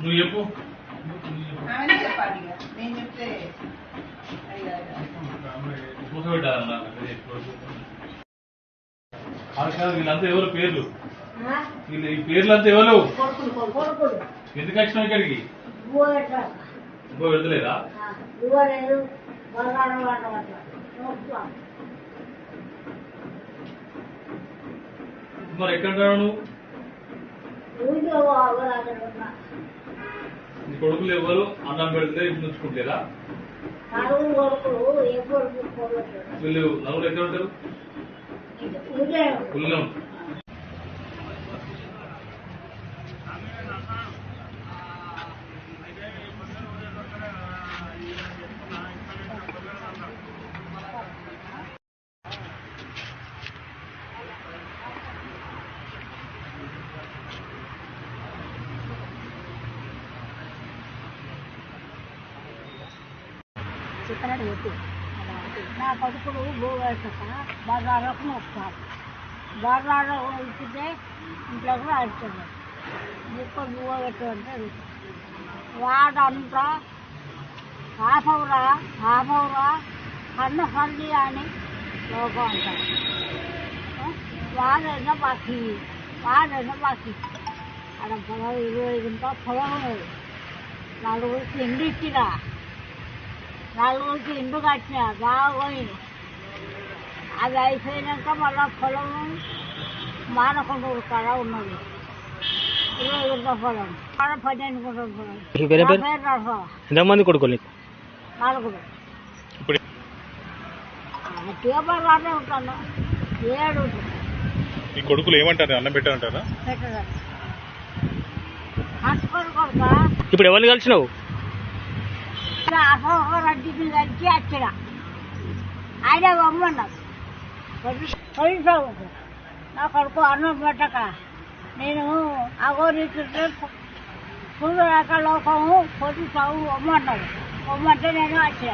నువ్వు చెప్పు. కూర్చోబెట్టాలన్నా వీళ్ళంతా ఎవరు పేర్లు? వీళ్ళు ఈ పేర్లంతా ఎవరు? కొడుకులు ఎందుకు వచ్చినావు ఇక్కడికి? ఇంకో పెడతలేదా? మరి ఎక్కడ నువ్వు? నీ కొడుకులు ఎవరు అన్నం పెడితే ఇప్పుడు ఉంచుకుంటారా? వీళ్ళు నలుగురు ఎక్కడ ఉంటారు? ఊళ్ళో ఉంటారు చిత్తనాడు పెట్టి నా కొడుకుడు భూవేసక బర్రాలకు వస్తారు బర్రాలు వెళ్తే ఇంట్లో కూడా అడుగుతుంది ముక్క భూవ అంటే వాడంతా ఆపవురా ఆపవురా కన్ను కల్లి అని లోకం అంటారు వాడైనా బాకీ వాడైనా బాకీ అక్కడ పొలం ఇరవై ఐదు పొలం ఉన్నది. తిండి ఇండి ఇచ్చినా నలుగురికి ఇండు కట్టిన బాగా పోయింది అది అయిపోయినాక మళ్ళా పొలం మానకొండూరు కాడ ఉన్నది. ఇరవై పొలం. ఆడ పన్నెండు గుంటల పొలం. మీ పేరు నా పేరు? పేరు నరసమ్మ. ఎంతమంది కొడుకులు నలుగురు. ఉంటాను. ఏడు. ఈ కొడుకులు ఏమంటారు? అన్నం పెట్టారంటారా? ఇప్పుడు ఎవరిని కలిసినావు? అసలు రెడ్డి కలిసి వచ్చిన ఆయన బొమ్మన్నాడు పోలీసు నా కొడుకు అన్నం పెట్టక నేను అగోరిస్తుంటే చూడక లోకము పోలీసు బొమ్మన్నాడు బొమ్మంటే నేను వచ్చిన